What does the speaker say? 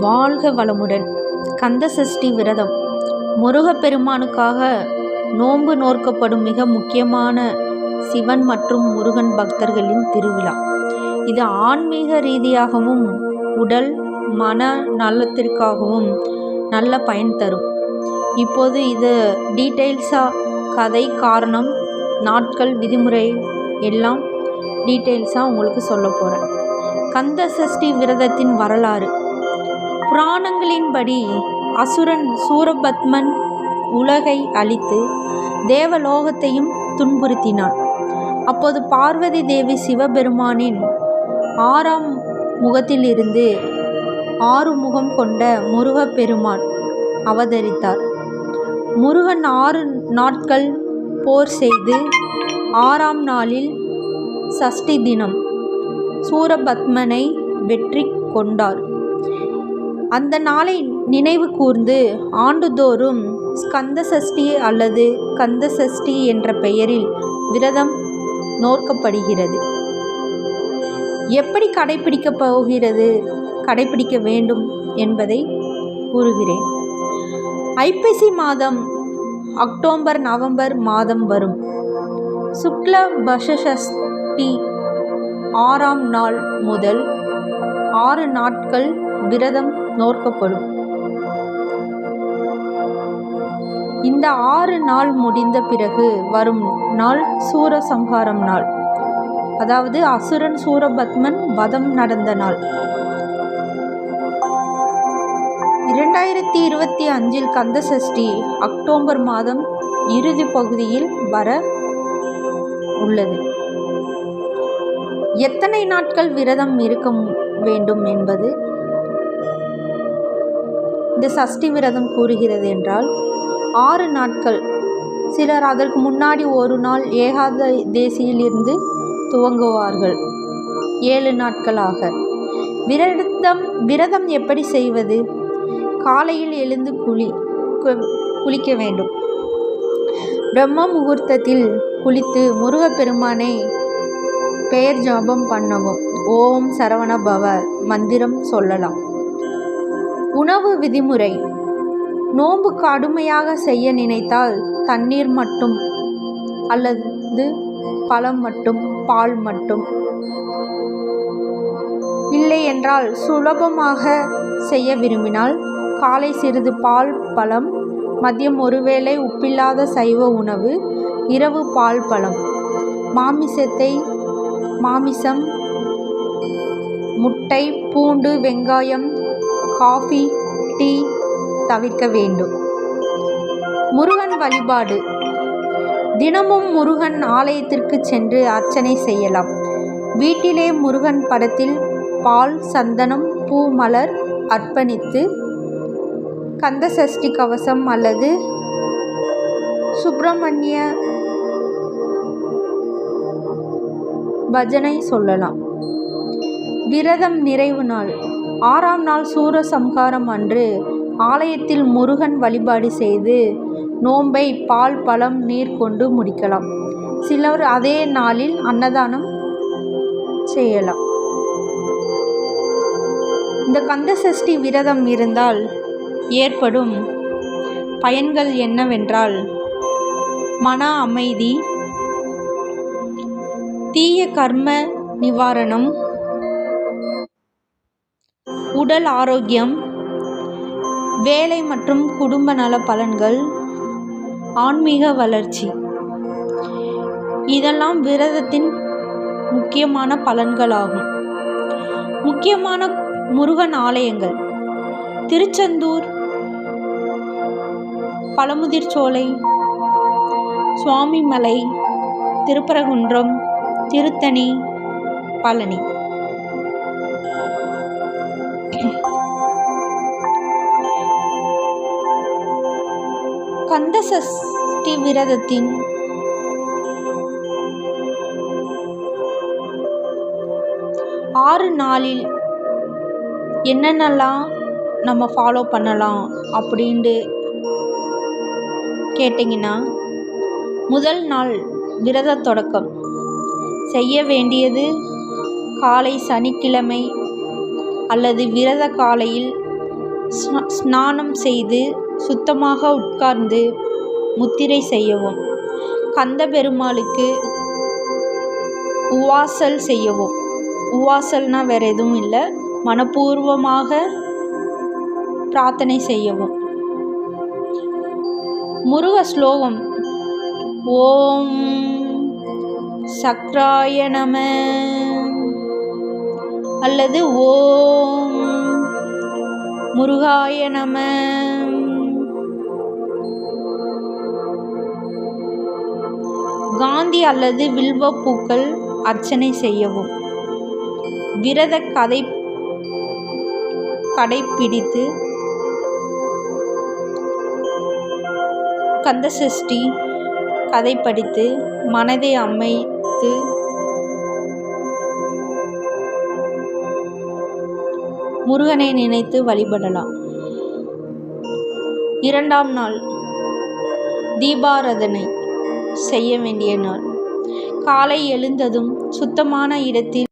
வாழ்க வளமுடன். கந்த சஷ்டி விரதம். முருகப்பெருமானுக்காக நோன்பு நோர்க்கப்படும் மிக முக்கியமான சிவன் மற்றும் முருகன் பக்தர்களின் திருவிழா. இது ஆன்மீக ரீதியாகவும் உடல் மன நலத்திற்காகவும் நல்ல பயன் தரும். இப்போது இது டீட்டெயில்ஸாக கதை காரணம் நாட்கள் விதிமுறை எல்லாம் டீட்டெயில்ஸாக உங்களுக்கு சொல்ல போகிறேன் கந்த சஷ்டி விரதத்தின் வரலாறு. புராணங்களின்படி அசுரன் சூரபத்மன் உலகை அழித்து தேவலோகத்தையும் துன்புறுத்தினான். அப்போது பார்வதி தேவி சிவபெருமானின் ஆறாம் முகத்திலிருந்து ஆறு முகம் கொண்ட முருகப்பெருமான் அவதரித்தார். முருகன் ஆறு நாட்கள் போர் செய்து ஆறாம் நாளில் சஷ்டி தினம் சூரபத்மனை வெற்றி கொண்டார். அந்த நாளை நினைவு கூர்ந்து ஆண்டுதோறும் ஸ்கந்த சஷ்டி அல்லது கந்த சஷ்டி என்ற பெயரில் விரதம் நோக்கப்படுகிறது எப்படி கடைபிடிக்கப் போகிறது கடைபிடிக்க வேண்டும் என்பதை கூறுகிறேன். ஐப்பசி மாதம் அக்டோபர் நவம்பர் மாதம் வரும். சுக்ல பஷஷஷ்டி ஆறாம் நாள் முதல் ஆறு நாட்கள் விரதம் நோர்க்கப்படும். இந்த ஆறு நாள் முடிந்த பிறகு வரும் நாள் சூரசம்ஹாரம் நாள். அதாவது அசுரன் சூரபத்மன் வதம் நடந்த நாள். இரண்டாயிரத்தி இருபத்தி அஞ்சில் கந்த சஷ்டி அக்டோபர் மாதம் இறுதி பகுதியில் வர உள்ளது. எத்தனை நாட்கள் விரதம் இருக்க வேண்டும் என்பது இது சஷ்டி விரதம் கூறுகிறது என்றால் ஆறு நாட்கள். சிலர் அதற்கு முன்னாடி ஒரு நாள் ஏகாதேசியிலிருந்து துவங்குவார்கள். ஏழு நாட்களாக. விரதம் விரதம் எப்படி செய்வது? காலையில் எழுந்து குளி குளிக்க வேண்டும். பிரம்ம முகூர்த்தத்தில் குளித்து முருகப்பெருமானை பெயர் ஜாபம் பண்ணவும். ஓம் சரவண பவ மந்திரம் சொல்லலாம். உணவு விதிமுறை. நோன்பு கடுமையாக செய்ய நினைத்தால் தண்ணீர் மட்டும் அல்லது பழம் மட்டும் பால் மட்டும். இல்லை என்றால் சுலபமாக செய்ய விரும்பினால் காலை சிறிது பால் பழம் மதியம் ஒருவேளை உப்பில்லாத சைவ உணவு இரவு பால் பழம். மாமிசத்தை மாமிசம் முட்டை பூண்டு வெங்காயம் காஃபி டீ தவிர்க்க வேண்டும். முருகன் வழிபாடு. தினமும் முருகன் ஆலயத்திற்கு சென்று அர்ச்சனை செய்யலாம். வீட்டிலே முருகன் படத்தில் பால் சந்தனம் பூ மலர் அர்ப்பணித்து கந்த சஷ்டி கவசம் அல்லது சுப்பிரமணிய பஜனை சொல்லலாம். விரதம் நிறைவு நாள். ஆறாம் நாள் சூரசம்ஹாரம் அன்று ஆலயத்தில் முருகன் வழிபாடு செய்து நோன்பை பால் பழம் நீர் கொண்டு முடிக்கலாம். சிலர் அதே நாளில் அன்னதானம் செய்யலாம். இந்த கந்த சஷ்டி விரதம் இருந்தால் ஏற்படும் பயன்கள் என்னவென்றால் மன அமைதி தீய கர்ம நிவாரணம் உடல் ஆரோக்கியம் வேலை மற்றும் குடும்ப நல பலன்கள் ஆன்மீக வளர்ச்சி. இதெல்லாம் விரதத்தின் முக்கியமான பலன்களாகும். முக்கியமான முருகன் ஆலயங்கள். திருச்செந்தூர் பழமுதிர்ச்சோலை சுவாமிமலை திருப்பரகுன்றம் திருத்தணி பழனி. கந்த சஷ்டி விரதத்தின் ஆறு நாளில் என்னென்னலாம் நம்ம ஃபாலோ பண்ணலாம் அப்படின்ட்டு கேட்டிங்கன்னா முதல் நாள் விரத தொடக்கம். செய்ய வேண்டியது காலை சனிக்கிழமை அல்லது விரத காலையில் ஸ்நா- ஸ்நானம் செய்து சுத்தமாக உட்கார்ந்து முத்திரை செய்யவும் கந்த பெருமாளுக்கு உவாசல் செய்யவும். உவாசல்னால் வேறு எதுவும் இல்லை. மனப்பூர்வமாக பிரார்த்தனை செய்யவும். முருக ஸ்லோகம். ஓம் சக்ராய நம. அல்லது ஓம் முருகாய நம. காந்தி அல்லது வில்வ பூக்கள் அர்ச்சனை செய்யவும். விரத கதை கடைப்பிடித்து கந்தசஷ்டி கதை படித்து மனதை அமைத்து முருகனை நினைத்து வழிபடலாம். இரண்டாம் நாள் தீபாரதனை. செய்ய வேண்டிய நாள். காலை எழுந்ததும் சுத்தமான இடத்தில்